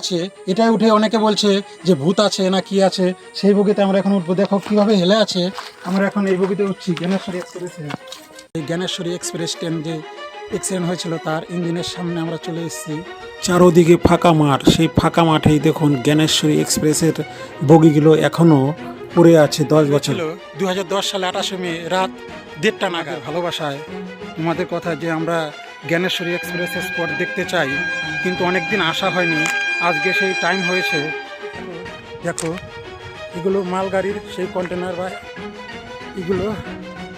আছে এটাই উঠে অনেকে বলছে যে ভূত আছে না কি আছে সেই বগিতে আমরা এখন উঠবো। দেখো কীভাবে হেলে আছে আমরা এখন এই বগিতে উঠছি। জ্ঞানেশ্বরী এক্সপ্রেসে এই জ্ঞানেশ্বরী এক্সপ্রেস ট্রেন যে অ্যাক্সিডেন্ট হয়েছিল তার ইঞ্জিনের সামনে আমরা চলে এসেছি। চারোদিকে ফাঁকা মাঠ সেই ফাঁকা মাঠেই দেখুন জ্ঞানেশ্বরী এক্সপ্রেসের বগিগুলো এখনও পড়ে আছে দশ বছর। দুই হাজার দশ সালে আঠাশে মে রাত দেড়টা নাগাদ। ভালোবাসায় তোমাদের কথা যে আমরা জ্ঞানেশ্বরী এক্সপ্রেসের স্পট দেখতে চাই কিন্তু অনেক দিন আসা হয়নি। আজকে সেই টাইম হয়েছে। দেখো, এগুলো মালগাড়ির সেই কন্টেনার বা এগুলো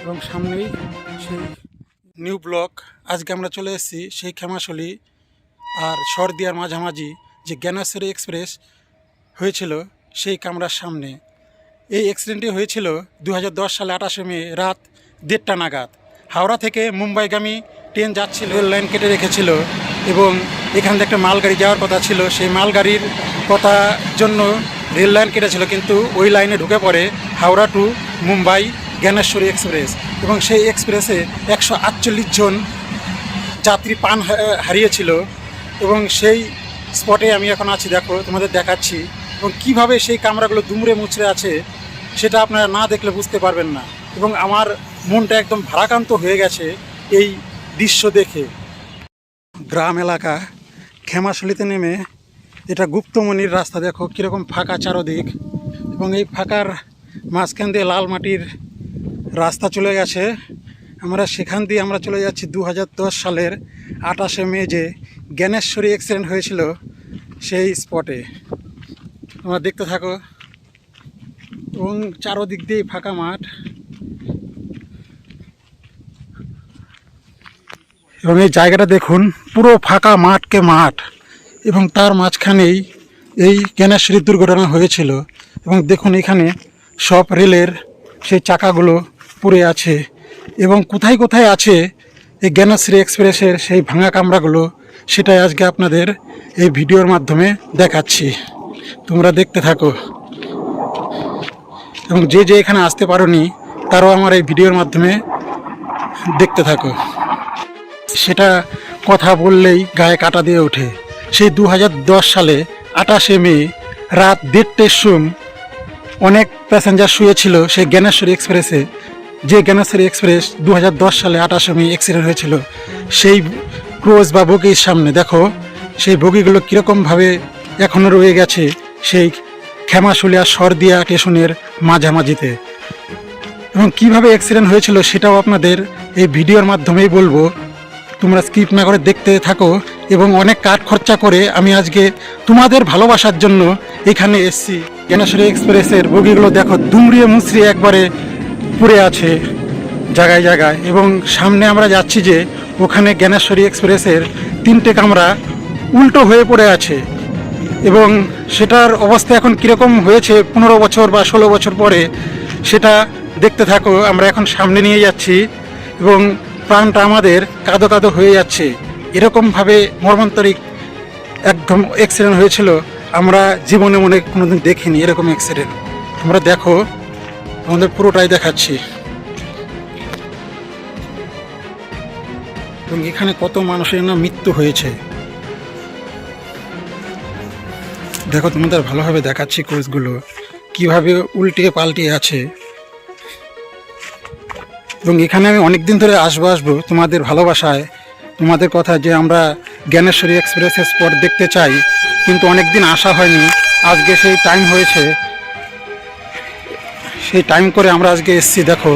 এবং সামনেই সেই নিউ ব্লক আজকে আমরা চলে এসেছি সেই ক্ষেমাশলি আর সরদিয়ার মাঝামাঝি যে জ্ঞানেশ্বরী এক্সপ্রেস হয়েছিল সেই কামরার সামনে। এই অ্যাক্সিডেন্টটি হয়েছিল দু হাজার দশ সালে আঠাশে মে, রাত দেড়টা নাগাদ। হাওড়া থেকে মুম্বাইগামী ট্রেন যাচ্ছিল, রেল লাইন কেটে রেখেছিল। এবং এখান থেকে একটা মালগাড়ি যাওয়ার কথা ছিল। সেই মালগাড়ির কথা জন্য রেল লাইন কেটেছিল কিন্তু ওই লাইনে ঢুকে পড়ে হাওড়া টু মুম্বাই জ্ঞানেশ্বরী এক্সপ্রেস এবং সেই এক্সপ্রেসে একশো আটচল্লিশ জন যাত্রী পান হারিয়েছিল এবং সেই স্পটে আমি এখন আছি। দেখো, তোমাদের দেখাচ্ছি এবং কীভাবে সেই কামরাগুলো দুমড়ে মুচড়ে আছে সেটা আপনারা না দেখলে বুঝতে পারবেন না এবং আমার মনটা একদম ভারাক্রান্ত হয়ে গেছে এই দৃশ্য দেখে। গ্রাম এলাকা খেমাশুলিতে নেমে এটা গুপ্তমণির রাস্তা দেখো, কীরকম ফাঁকা চারোদিক এবং এই ফাঁকার মাঝখান দিয়ে লাল মাটির রাস্তা চলে গেছে। আমরা সেখান দিয়ে আমরা চলে যাচ্ছি দু হাজার দশ সালের আঠাশে মে যে জ্ঞানেশ্বরী অ্যাক্সিডেন্ট হয়েছিল সেই স্পটে তোমরা দেখতে থাকো। এবং চারোদিক দিয়ে ফাঁকা মাঠ। এবং এই জায়গাটা দেখুন, পুরো ফাঁকা মাঠকে মাঠ। এবং তার মাঝখানেই এই জ্ঞানেশ্বরী দুর্ঘটনা হয়েছিল। এবং দেখুন এখানে সব রেলের সেই চাকাগুলো পড়ে আছে। এবং কোথায় কোথায় আছে এই জ্ঞানশ্রী এক্সপ্রেসের সেই ভাঙা কামরাগুলো, সেটাই আজকে আপনাদের এই ভিডিওর মাধ্যমে দেখাচ্ছি। তোমরা দেখতে থাকো। এবং যে যে এখানে আসতে পারোনি, তারাও আমার এই ভিডিওর মাধ্যমে দেখতে থাকো। সেটা কথা বললেই গায়ে কাটা দিয়ে ওঠে। সেই দু হাজার দশ সালে আঠাশে মে, রাত দেড়টের সোম অনেক প্যাসেঞ্জার শুয়েছিল সেই জ্ঞানেশ্বরী এক্সপ্রেসে। যে জ্ঞানেশ্বরী এক্সপ্রেস দু হাজার দশ সালে আঠাশে মে অ্যাক্সিডেন্ট হয়েছিল, সেই ক্রোজ বা বগির সামনে। দেখো, সেই বগিগুলো কীরকমভাবে এখনও রয়ে গেছে সেই ক্ষেমাশুলিয়া সরদিয়া স্টেশনের মাঝামাঝিতে। এবং কীভাবে অ্যাক্সিডেন্ট হয়েছিল সেটাও আপনাদের এই ভিডিওর মাধ্যমেই বলব। তোমরা স্কিপ না করে দেখতে থাকো এবং অনেক কাঠ খরচা করে আমি আজকে তোমাদের ভালোবাসার জন্য এখানে এসেছি। জ্ঞানেশ্বরী এক্সপ্রেসের বগিগুলো দেখো, দুমড়িয়ে মুচড়িয়ে একবারে পড়ে আছে জায়গায় জায়গায়। এবং সামনে আমরা যাচ্ছি যে ওখানে জ্ঞানেশ্বরী এক্সপ্রেসের তিনটে কামরা উল্টো হয়ে পড়ে আছে। এবং সেটার অবস্থা এখন কীরকম হয়েছে পনেরো বছর বা ষোলো বছর পরে, সেটা দেখতে থাকো, আমরা এখন সামনে নিয়ে যাচ্ছি। এবং প্রাণটা আমাদের কাঁদো কাঁদো হয়ে যাচ্ছে। এরকমভাবে মর্মান্তরিক একদম অ্যাক্সিডেন্ট হয়েছিল, আমরা জীবনে মনে কোনোদিন দেখিনি এরকম অ্যাক্সিডেন্ট তোমরা দেখো আমাদের পুরোটাই দেখাচ্ছি। এবং এখানে কত মানুষের না মৃত্যু হয়েছে। দেখো তোমাদের ভালোভাবে দেখাচ্ছি কোচগুলো কীভাবে উল্টে পাল্টে আছে। এবং এখানে আমি অনেক দিন ধরে আসব আসব তোমাদের ভালোবাসায়, তোমাদের কথা যে আমরা জ্ঞানেশ্বরী এক্সপ্রেসের স্পট দেখতে চাই, কিন্তু অনেক দিন আসা হয়নি। আজকে সেই টাইম হয়েছে। সেই টাইম করে আমরা আজকে এসছি, দেখো।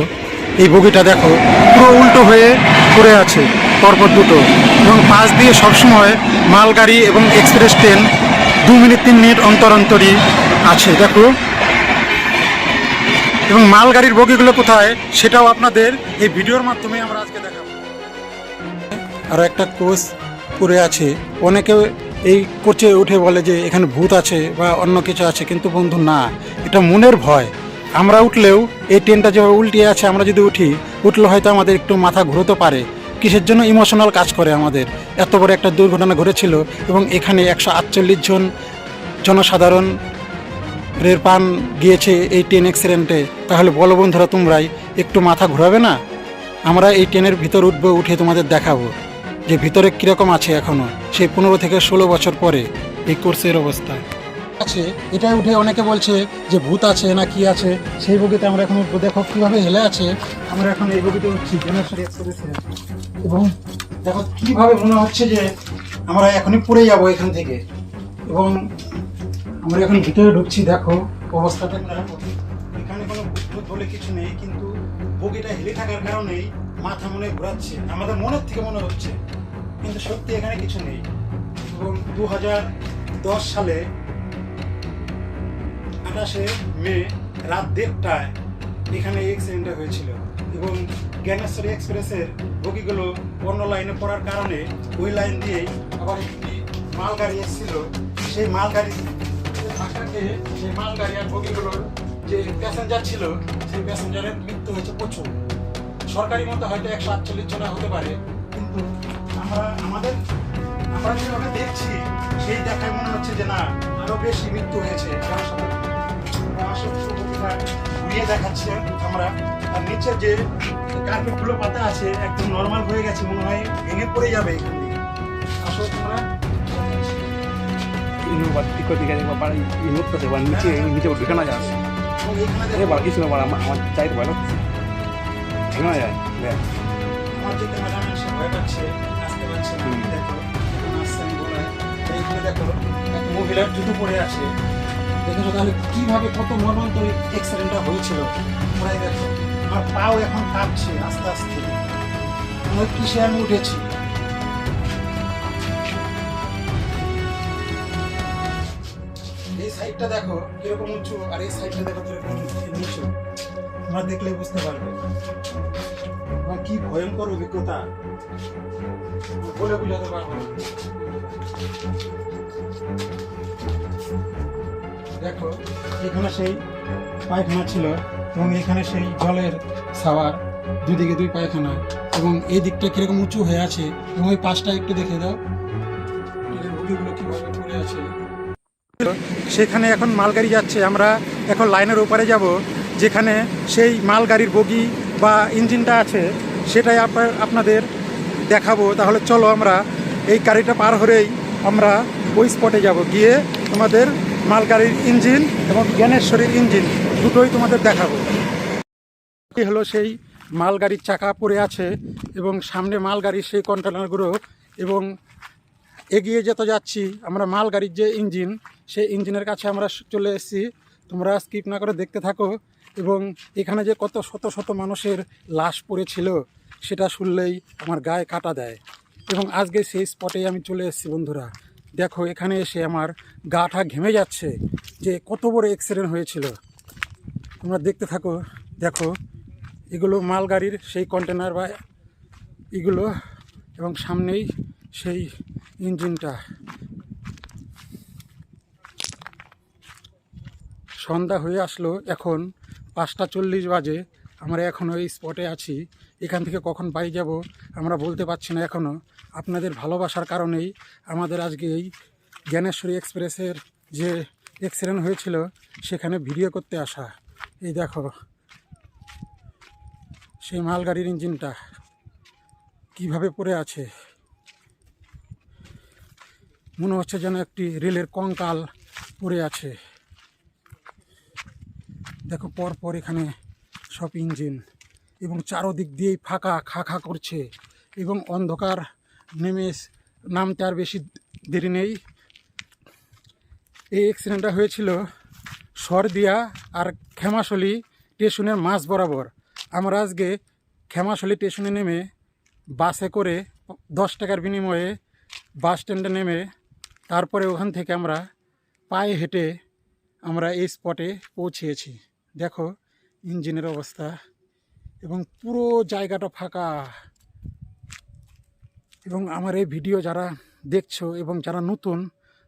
এই বগিটা দেখো, পুরো উল্টো হয়ে পড়ে আছে, পরপর দুটো। এবং পাশ দিয়ে সবসময় মালগাড়ি এবং এক্সপ্রেস ট্রেন দু মিনিট, তিন মিনিট অন্তর অন্তরই আছে, দেখো। এবং মালগাড়ির বগিগুলো কোথায়, সেটাও আপনাদের এই ভিডিওর মাধ্যমে আমরা আজকে দেখাবো। আরও একটা কোচ পড়ে আছে। অনেকে এই কোচে উঠে বলে যে, এখানে ভূত আছে বা অন্য কিছু আছে। কিন্তু বন্ধু, না, এটা মনের ভয়। আমরা উঠলেও এই ট্রেনটা যেভাবে উল্টিয়ে আছে, আমরা যদি উঠি, উঠলে হয়তো আমাদের একটু মাথা ঘুরোতে পারে। কিসের জন্য ইমোশনাল কাজ করে আমাদের? এত বড় একটা দুর্ঘটনা ঘটেছিল এবং এখানে একশো আটচল্লিশ জন জনসাধারণ পান গিয়েছে এই ট্রেন অ্যাক্সিডেন্টে তাহলে বলো বন্ধুরা, তোমরাই একটু মাথা ঘোরাবে না? আমরা এই ট্রেনের ভিতর উঠবো, উঠে তোমাদের দেখাবো যে ভিতরে কীরকম আছে এখনও সেই পনেরো থেকে ষোলো বছর পরে এই কোর্সের অবস্থা। আছে এটাই উঠে অনেকে বলছে যে ভূত আছে না কি আছে, সেই বগিতে আমরা এখন উঠবো। দেখো কীভাবে হেলে আছে, আমরা এখন এই বগিতে উঠছি এবং দেখো কীভাবে মনে হচ্ছে যে আমরা এখনই পড়ে যাব এখান থেকে। এবং আমরা এখন ভিতরে ঢুকছি, দেখো অবস্থাটা বলে কিছু নেই, কিন্তু বগিটা হেলে থাকার কারণেই মাথা মনে ঘোরাচ্ছে। আমাদের মনের থেকে মনে হচ্ছে, কিন্তু সত্যি এখানে কিছু নেই। এবং দু সালে আঠাশে মে রাত দেড়টায় এখানে এই অ্যাক্সিডেন্টটা হয়েছিল। এবং জ্ঞানেশ্বরী এক্সপ্রেসের বগিগুলো অন্য লাইনে পড়ার কারণে ওই লাইন দিয়েই আবার একটি মালগাড়ি এসেছিল। সেই মালগাড়ি সেই মালগাড়ি আর বগিগুলোর যে প্যাসেঞ্জার ছিল সেই প্যাসেঞ্জারের মৃত্যু হয়েছে প্রচুর। সরকারি মতো হয়তো একশো আটচল্লিশ জনা হতে পারে কিন্তু আমরা আমাদের আমরা যেভাবে দেখছি সেই দেখায় মনে হচ্ছে যে না আরও বেশি মৃত্যু হয়েছে। ঘুরিয়ে দেখাচ্ছে আমরা। আর নিচে যে কার্পেটগুলো পাতা আছে একদম নর্মাল হয়ে গেছে মনে হয় ভেঙে পড়ে যাবে এখান আসলে তোমরা। ini buat ikut tiga lima para ini tuh dewan semua para amat cair banget gimana ya ya আমার যে ক্যামেরাম্যান সে ভয় পাচ্ছে আসতে পারছে না। দেখো এখন আসছে আমি বলাই এইখানে দেখো এক মহিলার জুতো পড়ে আছে। দেখেছ তাহলে কীভাবে কত মর্মান্তরিক অ্যাক্সিডেন্টটা হয়েছিল? তোমরাই দেখো। আমার পাও এখন কাঁপছে আস্তে আস্তে। হয় কিসে আমি উঠেছি? সাইডটা দেখো, কীরকম উঁচু, আর এই সাইডটা দেখো কীরকম নিচু। তোমরা দেখলে বুঝতে পারবে। আমার কি ভয়ঙ্কর অভিজ্ঞতা। বলে বুঝাতে পারব দেখো, এখানে সেই পায়খানা ছিল এবং এখানে সেই জলের সাওয়ার, দুদিকে দুই পায়খানা। এবং এই দিকটা কীরকম উঁচু হয়ে আছে, এবং ওই পাশটা একটু দেখে দাও। সেখানে এখন মালগাড়ি যাচ্ছে। আমরা এখন লাইনের ওপারে যাব, যেখানে সেই মালগাড়ির বগি বা ইঞ্জিনটা আছে, সেটাই আপনাদের দেখাবো। তাহলে চলো আমরা এই গাড়িটা পার হলেই আমরা ওই স্পটে যাব। গিয়ে তোমাদের মালগাড়ির ইঞ্জিন এবং জ্ঞানেশ্বরীর ইঞ্জিন দুটোই তোমাদের দেখাবো। হলো সেই মালগাড়ির চাকা পড়ে আছে এবং সামনে মালগাড়ির সেই কন্টেনারগুলো এবং এগিয়ে যেতে যাচ্ছি আমরা মালগাড়ির যে ইঞ্জিন সেই ইঞ্জিনের কাছে আমরা চলে এসেছি। তোমরা স্কিপ না করে দেখতে থাকো এবং এখানে যে কত শত শত মানুষের লাশ পড়েছিল, সেটা শুনলেই আমার গায়ে কাটা দেয়। এবং আজকে সেই স্পটেই আমি চলে এসেছি বন্ধুরা। দেখো, এখানে এসে আমার গাটা ঘেমে যাচ্ছে যে কত বড় অ্যাক্সিডেন্ট হয়েছিল। তোমরা দেখতে থাকো। দেখো, এগুলো মালগাড়ির সেই কন্টেনার বা এগুলো এবং সামনেই সেই ইঞ্জিনটা। সন্ধ্যা হয়ে আসলো, এখন পাঁচটা চল্লিশ বাজে। আমরা এখনও এই স্পটে আছি। এখান থেকে কখন বাড়ি যাব, আমরা বলতে পারছি না এখনও আপনাদের ভালোবাসার কারণেই আমাদের আজকে এই জ্ঞানেশ্বরী এক্সপ্রেসের যে অ্যাক্সিডেন্ট হয়েছিল, সেখানে ভিডিও করতে আসা। এই দেখো, সেই মালগাড়ির ইঞ্জিনটা কীভাবে পড়ে আছে। মনে হচ্ছে যেন একটি রেলের কঙ্কাল পড়ে আছে। দেখো পর পর এখানে সব ইঞ্জিন এবং চারোদিক দিয়েই ফাঁকা, খা খা করছে এবং অন্ধকার নেমে নামতে আর বেশি দেরি নেই। এই অ্যাক্সিডেন্টটা হয়েছিল সরদিয়া আর খেমাশলি স্টেশনের মাঝ বরাবর। আমরা আজকে খেমাশলি স্টেশনে নেমে বাসে করে দশ টাকার বিনিময়ে বাস স্ট্যান্ডে নেমে তারপরে ওখান থেকে আমরা পায়ে হেঁটে আমরা এই স্পটে পৌঁছেছি। দেখো, ইঞ্জিনের অবস্থা এবং পুরো জায়গাটা ফাঁকা। এবং আমার এই ভিডিও যারা দেখছ এবং যারা নতুন,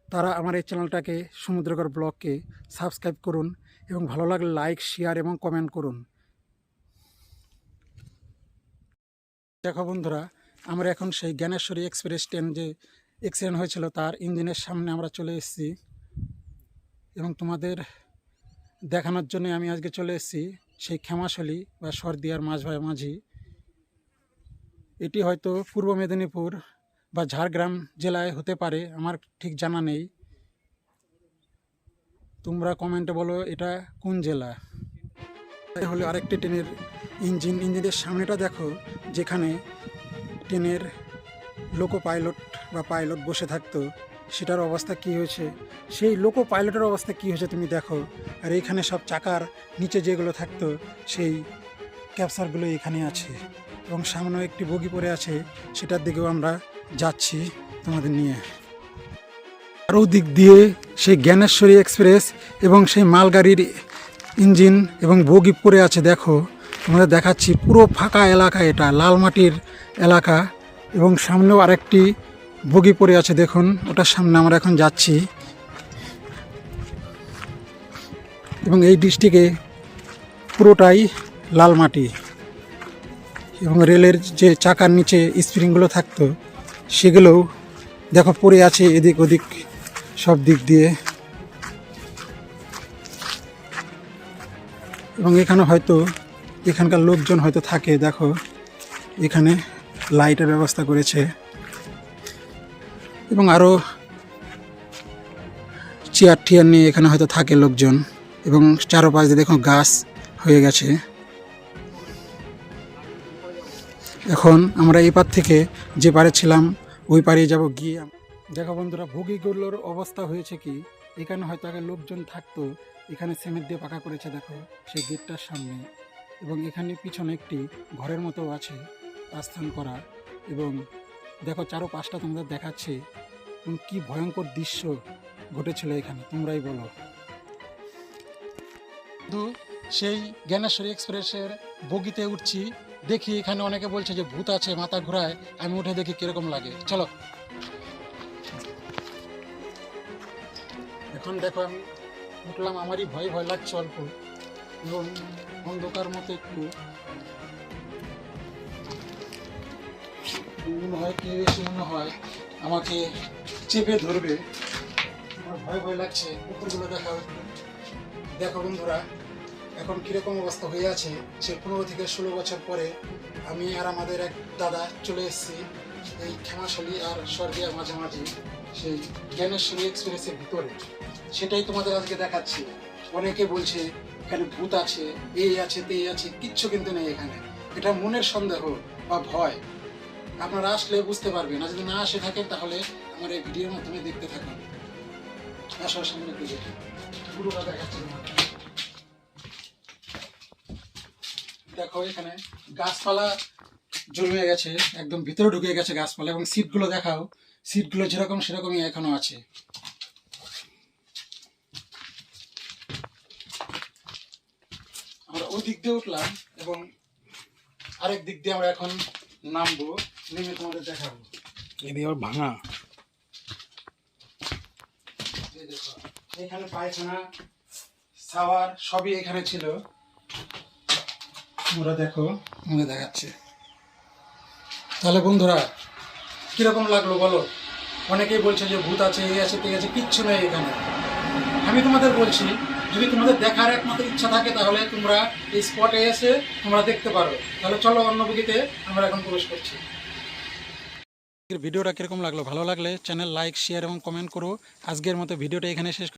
তারা আমার এই চ্যানেলটাকে সমুদ্রগড় ব্লগকে সাবস্ক্রাইব করুন এবং ভালো লাগলে লাইক, শেয়ার এবং কমেন্ট করুন। দেখো বন্ধুরা, আমরা এখন সেই জ্ঞানেশ্বরী এক্সপ্রেস ট্রেন যে অ্যাক্সিডেন্ট হয়েছিল, তার ইঞ্জিনের সামনে আমরা চলে এসেছি। এবং তোমাদের দেখানোর জন্য আমি আজকে চলে এসেছি সেই ক্ষেমাশলি বা সর্দিয়ার মাঝ মাঝি। এটি হয়তো পূর্ব মেদিনীপুর বা ঝাড়গ্রাম জেলায় হতে পারে, আমার ঠিক জানা নেই। তোমরা কমেন্টে বলো এটা কোন জেলা। হলো আরেকটি ট্রেনের ইঞ্জিন। ইঞ্জিনের সামনেটা দেখো, যেখানে ট্রেনের লোকো পাইলট বা পাইলট বসে থাকতো। সেটার অবস্থা কি হয়েছে? সেই লোকো পাইলটের অবস্থা কি হয়েছে তুমি দেখো। আর এইখানে সব চাকার নিচে যেগুলো থাকতো, সেই ক্যাপসারগুলো এখানে আছে। এবং সামনেও একটি বগি পড়ে আছে, সেটার দিকেও আমরা যাচ্ছি তোমাদের নিয়ে। আরও দিক দিয়ে সেই জ্ঞানেশ্বরী এক্সপ্রেস এবং সেই মালগাড়ির ইঞ্জিন এবং বগি পড়ে আছে দেখো। তোমাদের দেখাচ্ছি পুরো ফাঁকা এলাকা এটা লাল মাটির এলাকা। এবং সামনেও আরেকটি বগি পড়ে আছে, দেখুন। ওটার সামনে আমরা এখন যাচ্ছি। এবং এই ডিস্ট্রিক্টে পুরোটাই লাল মাটি। এবং রেলের যে চাকার নিচে স্প্রিংগুলো থাকতো, সেগুলোও দেখো পড়ে আছে এদিক ওদিক, সব দিক দিয়ে। এবং এখানে হয়তো, এখানকার লোকজন হয়তো থাকে, দেখো। এখানে লাইটের ব্যবস্থা করেছে। এবং আরও চেয়ার টিয়ার নিয়ে এখানে হয়তো থাকে লোকজন এবং চারোপাশ দিয়ে দেখো গাছ হয়ে গেছে। এখন আমরা এই পার থেকে যে পারে ছিলাম, ওই পারে যাব গিয়ে দেখো বন্ধুরা, ভুগিগুলোর অবস্থা হয়েছে কি? এখানে হয়তো আগে লোকজন থাকতো, এখানে সিমেন্ট দিয়ে পাকা করেছে দেখো, সেই গেটটার সামনে এবং এখানে পিছনে একটি ঘরের মতো আছে, আস্থান করা এবং দেখো চারো পাঁচটা তোমাদের দেখাচ্ছে কি ভয়ঙ্কর দৃশ্য ঘটেছিল এখানে, তোমরাই বলো। কিন্তু সেই জ্ঞানেশ্বরী এক্সপ্রেসের বগিতে উঠছি, দেখি এখানে অনেকে বলছে যে ভূত আছে মাথা ঘোরায়, আমি উঠে দেখি কীরকম লাগে। চলো। এখন দেখো আমি উঠলাম, আমারই ভয় ভয় লাগছে অল্প, এবং অন্ধকার মতো একটু। মনে হয়, কে মনে হয় আমাকে চেপে ধরবে? আমার ভয় ভয় লাগছে দেখাও। একটু দেখো বন্ধুরা, এখন কীরকম অবস্থা হয়ে আছে সে পনেরো থেকে ষোলো বছর পরে আমি আর আমাদের এক দাদা চলে এসেছি, এই ক্ষেমাশালী আর স্বর্গিয়ার মাঝামাঝি, সেই জ্ঞানেশ্বরী এক্সপ্রেসের ভিতরে। সেটাই তোমাদের আজকে দেখাচ্ছি। অনেকে বলছে, এখানে ভূত আছে, এই আছে, তেই আছে, কিচ্ছু কিন্তু নেই এখানে। এটা মনের সন্দেহ বা ভয়। আপনারা আসলে বুঝতে পারবেন আর যদি না আসে থাকেন তাহলে আমার এই ভিডিওর মাধ্যমে দেখতে থাকুন। আসার সামনে দিকে পুরোটা দেখাচ্ছি দেখো, এখানে গাছপালা জমে গেছে, একদম ভিতরে ঢুকে গেছে গাছপালা এবং সিটগুলো দেখাও। সিটগুলো যেরকম সেরকমই এখনও আছে। আমরা ওই দিক দিয়ে উঠলাম এবং আরেক দিক দিয়ে আমরা এখন নামবো নেমে তোমাদের দেখাবো। এদিকে আবার ভাঙা। এখানে পায়খানা সাওয়ার সবই এখানে ছিল। তোমরা দেখো তোমাদের দেখাচ্ছে। তাহলে বন্ধুরা কীরকম লাগল বলো? অনেকেই বলছে যে ভূত আছে এই আছে তেই আছে কিচ্ছু নেই এখানে। আমি তোমাদের বলছি যদি তোমাদের দেখার একমাত্র ইচ্ছা থাকে, তাহলে তোমরা এই স্পটে এসে তোমরা দেখতে পারো। তাহলে চলো অন্য বুকিতে আমরা এখন প্রবেশ করছি। ভিডিওটা কীরকম লাগল? ভালো লাগলে চ্যানেল লাইক শেয়ার এবং কমেন্ট করো। আজকের মতো ভিডিওটা এখানে শেষ